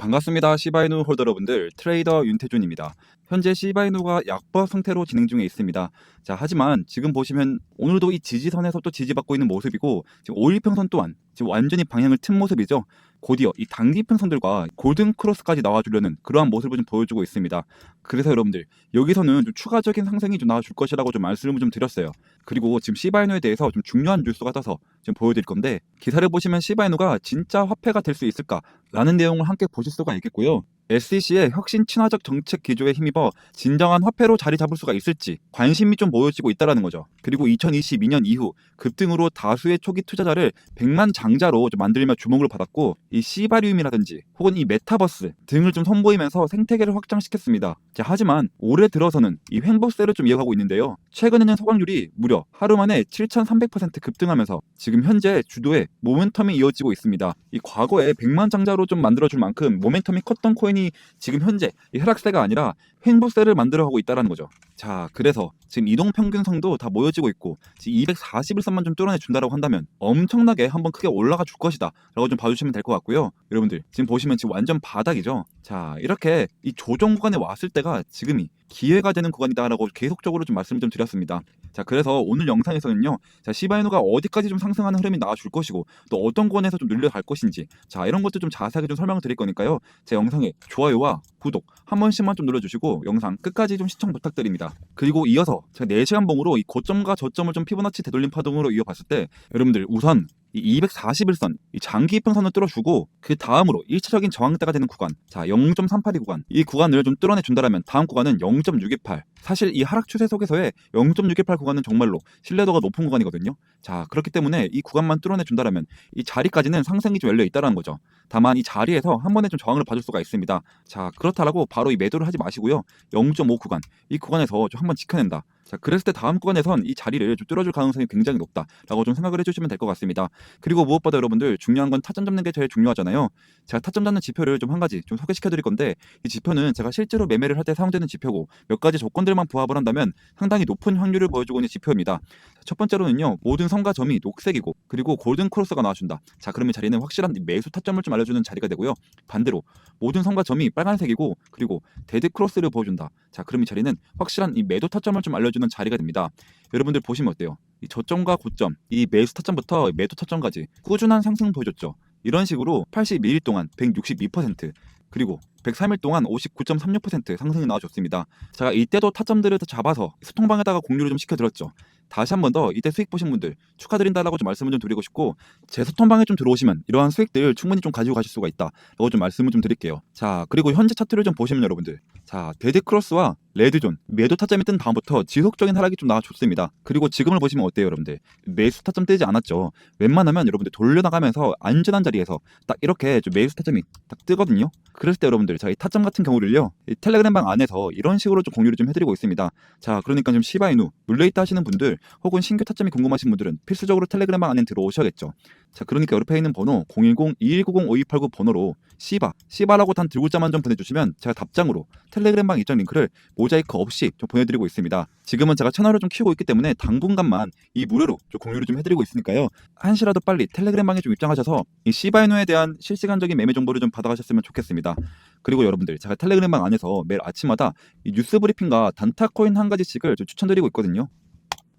반갑습니다. 시바이누 홀더 여러분들, 트레이더 윤태준입니다. 현재 시바이누가 약보 상태로 진행 중에 있습니다. 자, 하지만 지금 보시면 오늘도 이 지지선에서 또 지지받고 있는 모습이고 지금 5일평선 또한 지금 완전히 방향을 튼 모습이죠. 곧이어 이 단기평선들과 골든 크로스까지 나와주려는 그러한 모습을 좀 보여주고 있습니다. 그래서 여러분들 여기서는 좀 추가적인 상승이 좀 나와줄 것이라고 좀 말씀을 좀 드렸어요. 그리고 지금 시바이누에 대해서 좀 중요한 뉴스가 떠서 지금 보여드릴 건데 기사를 보시면 시바이누가 진짜 화폐가 될 수 있을까라는 내용을 함께 보실 수가 있겠고요. SEC의 혁신 친화적 정책 기조에 힘입어 진정한 화폐로 자리 잡을 수가 있을지 관심이 좀 보여지고 있다라는 거죠. 그리고 2022년 이후 급등으로 다수의 초기 투자자를 100만 장자로 좀 만들며 주목을 받았고 이 시바리움이라든지 혹은 이 메타버스 등을 좀 선보이면서 생태계를 확장시켰습니다. 자, 하지만 올해 들어서는 이 횡보세를 좀 이어가고 있는데요. 최근에는 소각률이 무려 하루 만에 7,300% 급등하면서 지금 현재 주도의 모멘텀이 이어지고 있습니다. 이 과거에 100만 장자로 좀 만들어줄 만큼 모멘텀이 컸던 코인이 지금 현재 이 하락세가 아니라 횡보세를 만들어가고 있다는 거죠. 자, 그래서 지금 이동 평균선도 다 모여지고 있고 지금 241선만 좀 뚫어내 준다라고 한다면 엄청나게 한번 크게 올라가 줄 것이다라고 좀 봐주시면 될 것 같고요. 여러분들 지금 보시면 지금 완전 바닥이죠. 자, 이렇게 이 조정 구간에 왔을 때가 지금이 기회가 되는 구간이다라고 계속적으로 좀 말씀을 좀 드렸습니다. 자, 그래서 오늘 영상에서는요, 자, 시바이누가 어디까지 좀 상승하는 흐름이 나와줄 것이고, 또 어떤 구간에서 좀 늘려갈 것인지, 자, 이런 것도 좀 자세하게 좀 설명을 드릴 거니까요, 제 영상에 좋아요와 구독 한 번씩만 좀 눌러주시고, 영상 끝까지 좀 시청 부탁드립니다. 그리고 이어서 제가 4시간 봉으로 이 고점과 저점을 좀 피보나치 되돌림 파동으로 이어봤을 때, 여러분들 우선 이 241선, 이 장기 이평선을 뚫어주고 그 다음으로 1차적인 저항대가 되는 구간, 자 0.382 구간, 이 구간을 좀 뚫어내 준다라면 다음 구간은 0.628. 사실 이 하락 추세 속에서의 0.628 구간은 정말로 신뢰도가 높은 구간이거든요. 자 그렇기 때문에 이 구간만 뚫어내 준다라면 이 자리까지는 상승이 좀 열려 있다라는 거죠. 다만 이 자리에서 한 번에 좀 저항을 봐줄 수가 있습니다. 자 그렇다라고 바로 이 매도를 하지 마시고요. 0.5 구간, 이 구간에서 좀 한번 지켜낸다. 자, 그랬을 때 다음 구간에선 이 자리를 좀 뚫어줄 가능성이 굉장히 높다라고 좀 생각을 해주시면 될 것 같습니다. 그리고 무엇보다 여러분들 중요한 건 타점 잡는 게 제일 중요하잖아요. 제가 타점 잡는 지표를 좀 한 가지 좀 소개시켜 드릴 건데 이 지표는 제가 실제로 매매를 할 때 사용되는 지표고 몇 가지 조건들만 부합을 한다면 상당히 높은 확률을 보여주고 있는 지표입니다. 첫 번째로는요 모든 성과 점이 녹색이고 그리고 골든 크로스가 나와준다. 자 그러면 자리는 확실한 매수 타점을 좀 알려주는 자리가 되고요. 반대로 모든 성과 점이 빨간색이고 그리고 데드 크로스를 보여준다. 자 그럼 이 자리는 확실한 이 매도 타점을 좀 알려주는 자리가 됩니다. 여러분들 보시면 어때요? 이 저점과 고점, 이 매수 타점부터 매도 타점까지 꾸준한 상승 보여줬죠. 이런 식으로 82일 동안 162% 그리고 103일 동안 59.36% 상승이 나와줬습니다. 제가 이때도 타점들을 다 잡아서 소통방에다가 공유를 좀 시켜드렸죠. 다시 한 번 더 이때 수익 보신 분들 축하드린다라고 좀 말씀을 좀 드리고 싶고 제 소통방에 좀 들어오시면 이러한 수익들 충분히 좀 가지고 가실 수가 있다라고 좀 말씀을 좀 드릴게요. 자 그리고 현재 차트를 좀 보시면 여러분들 자 데드 크로스와 레드존 매도 타점이 뜬 다음부터 지속적인 하락이 좀 나와줬습니다. 그리고 지금을 보시면 어때요 여러분들 매수 타점 뜨지 않았죠. 웬만하면 여러분들 돌려나가면서 안전한 자리에서 딱 이렇게 좀 매수 타점이 딱 뜨거든요. 그랬을 때 여러분들 자이 타점 같은 경우를요 이 텔레그램 방 안에서 이런 식으로 좀 공유를 좀 해드리고 있습니다. 자 그러니까 좀 시바이누 물레이트 하시는 분들 혹은 신규 타점이 궁금하신 분들은 필수적으로 텔레그램 방 안에 들어오셔야겠죠. 자 그러니까 옆에 있는 번호 010-2190-5289 번호로 시바 시바라고 단 두 글자만 좀 보내주시면 제가 답장으로 텔레그램방 입장 링크를 모자이크 없이 좀 보내드리고 있습니다. 지금은 제가 채널을 좀 키우고 있기 때문에 당분간만 이 무료로 좀 공유를 좀 해드리고 있으니까요. 한시라도 빨리 텔레그램방에 좀 입장하셔서 이 시바이누에 대한 실시간적인 매매 정보를 좀 받아가셨으면 좋겠습니다. 그리고 여러분들 제가 텔레그램방 안에서 매일 아침마다 이 뉴스 브리핑과 단타 코인 한 가지씩을 좀 추천드리고 있거든요.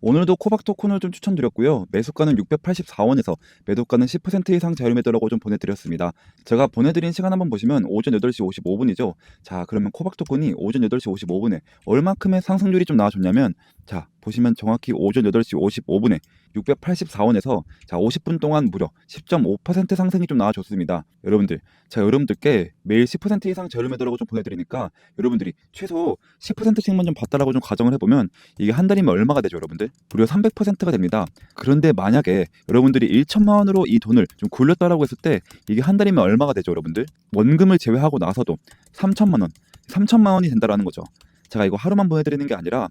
오늘도 코박 토큰을 좀 추천드렸고요. 매수가는 684원에서 매도가는 10% 이상 자율 매도라고 좀 보내드렸습니다. 제가 보내드린 시간 한번 보시면 오전 8시 55분이죠. 자 그러면 코박 토큰이 오전 8시 55분에 얼마큼의 상승률이 좀 나와줬냐면 자 보시면 정확히 오전 8시 55분에 684원에서 자 50분 동안 무려 10.5% 상승이 좀 나와줬습니다. 여러분들 자 여러분들께 매일 10% 이상 저렴 매도라고 좀 보내드리니까 여러분들이 최소 10%씩만 좀 받다라고 좀 가정을 해보면 이게 한 달이면 얼마가 되죠 여러분들? 무려 300%가 됩니다. 그런데 만약에 여러분들이 1천만 원으로 이 돈을 좀 굴렸다라고 했을 때 이게 한 달이면 얼마가 되죠 여러분들? 원금을 제외하고 나서도 3천만 원, 3천만 원이 된다라는 거죠. 제가 이거 하루만 보내드리는 게 아니라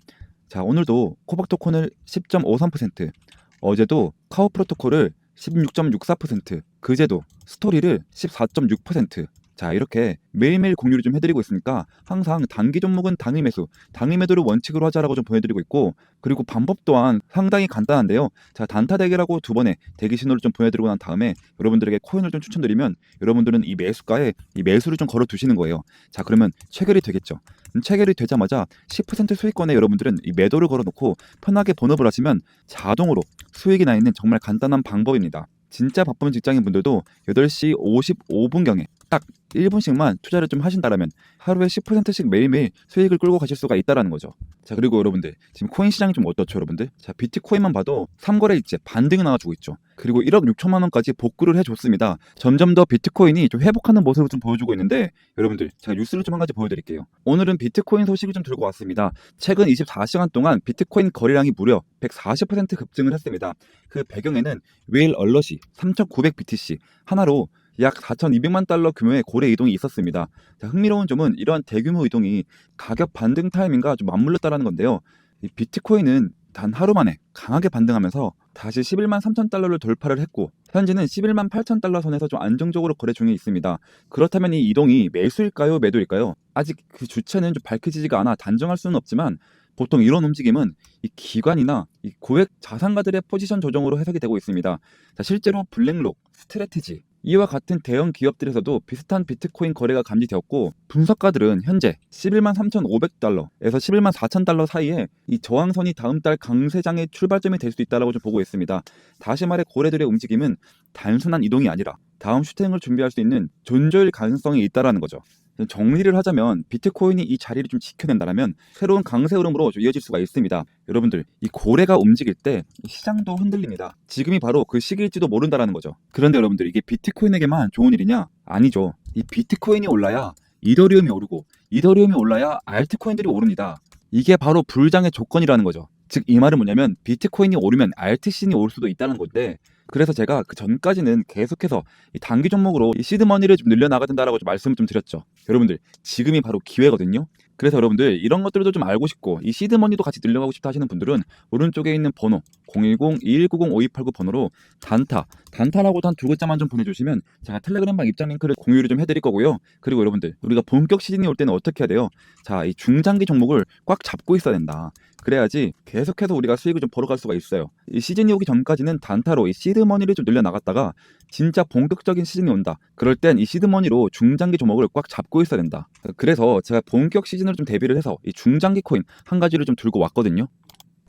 자 오늘도 코박 토큰을 10.53%, 어제도 카우 프로토콜을 16.64%, 그제도 스토리를 14.6%, 자 이렇게 매일매일 공유를 좀 해드리고 있으니까 항상 단기 종목은 당일 매수, 당일 매도를 원칙으로 하자라고 좀 보여드리고 있고 그리고 방법 또한 상당히 간단한데요. 자 단타 대기라고 두 번의 대기 신호를 좀 보여드리고 난 다음에 여러분들에게 코인을 좀 추천드리면 여러분들은 이 매수가에 이 매수를 좀 걸어 두시는 거예요. 자 그러면 체결이 되겠죠. 음, 체결이 되자마자 10% 수익권에 여러분들은 이 매도를 걸어놓고 편하게 본업을 하시면 자동으로 수익이 나 있는 정말 간단한 방법입니다. 진짜 바쁜 직장인 분들도 8시 55분경에 딱 1분씩만 투자를 좀 하신다라면 하루에 10%씩 매일매일 수익을 끌고 가실 수가 있다라는 거죠. 자, 그리고 여러분들 지금 코인 시장이 좀 어떻죠, 여러분들? 자, 비트코인만 봐도 3거래 일제 반등이 나와주고 있죠. 그리고 1억 6천만 원까지 복구를 해줬습니다. 점점 더 비트코인이 좀 회복하는 모습을 좀 보여주고 있는데 여러분들 제가 뉴스를 좀 한 가지 보여드릴게요. 오늘은 비트코인 소식을 좀 들고 왔습니다. 최근 24시간 동안 비트코인 거래량이 무려 140% 급증을 했습니다. 그 배경에는 웨일 얼럿이 3,900 BTC 하나로 약 4,200만 달러 규모의 고래 이동이 있었습니다. 자, 흥미로운 점은 이러한 대규모 이동이 가격 반등 타이밍과 좀 맞물렸다라는 건데요. 이 비트코인은 단 하루 만에 강하게 반등하면서 다시 11만 3천 달러를 돌파를 했고 현재는 11만 8천 달러 선에서 좀 안정적으로 거래 중에 있습니다. 그렇다면 이 이동이 매수일까요, 매도일까요? 아직 그 주체는 좀 밝혀지지가 않아 단정할 수는 없지만 보통 이런 움직임은 이 기관이나 이 고액 자산가들의 포지션 조정으로 해석이 되고 있습니다. 자, 실제로 블랙록, 스트레티지 이와 같은 대형 기업들에서도 비슷한 비트코인 거래가 감지되었고 분석가들은 현재 11만 3,500달러에서 11만 4천 달러 사이에 이 저항선이 다음 달 강세장의 출발점이 될 수 있다고 좀 보고 있습니다. 다시 말해 고래들의 움직임은 단순한 이동이 아니라 다음 슈팅을 준비할 수 있는 존재일 가능성이 있다라는 거죠. 정리를 하자면 비트코인이 이 자리를 좀 지켜낸다면 새로운 강세 흐름으로 좀 이어질 수가 있습니다. 여러분들 이 고래가 움직일 때 시장도 흔들립니다. 지금이 바로 그 시기일지도 모른다라는 거죠. 그런데 여러분들 이게 비트코인에게만 좋은 일이냐? 아니죠. 이 비트코인이 올라야 이더리움이 오르고 이더리움이 올라야 알트코인들이 오릅니다. 이게 바로 불장의 조건이라는 거죠. 즉 이 말은 뭐냐면 비트코인이 오르면 알트신이 올 수도 있다는 건데 그래서 제가 그 전까지는 계속해서 이 단기 종목으로 이 시드머니를 좀 늘려나가야 된다라고 좀 말씀을 좀 드렸죠. 여러분들 지금이 바로 기회거든요. 그래서 여러분들 이런 것들도 좀 알고 싶고 이 시드머니도 같이 늘려가고 싶다 하시는 분들은 오른쪽에 있는 번호 010-2190-5289 번호로 단타 단타라고 단 두 글자만 좀 보내주시면 제가 텔레그램방 입장 링크를 공유를 좀 해드릴 거고요. 그리고 여러분들 우리가 본격 시즌이 올 때는 어떻게 해야 돼요? 자 이 중장기 종목을 꽉 잡고 있어야 된다. 그래야지 계속해서 우리가 수익을 좀 벌어갈 수가 있어요. 이 시즌이 오기 전까지는 단타로 이 시드머니를 좀 늘려 나갔다가 진짜 본격적인 시즌이 온다. 그럴 땐 이 시드머니로 중장기 종목을 꽉 잡고 있어야 된다. 그래서 제가 본격 시즌을 좀 대비를 해서 이 중장기 코인 한 가지를 좀 들고 왔거든요.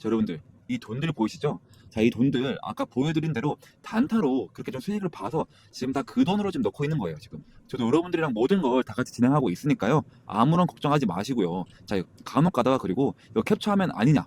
자, 여러분들 이 돈들 보이시죠? 자, 이 돈들 아까 보여드린 대로 단타로 그렇게 좀 수익을 봐서 지금 다 그 돈으로 지금 넣고 있는 거예요, 지금. 저도 여러분들이랑 모든 걸 다 같이 진행하고 있으니까요. 아무런 걱정하지 마시고요. 자, 간혹 가다가 그리고 이거 캡처하면 아니냐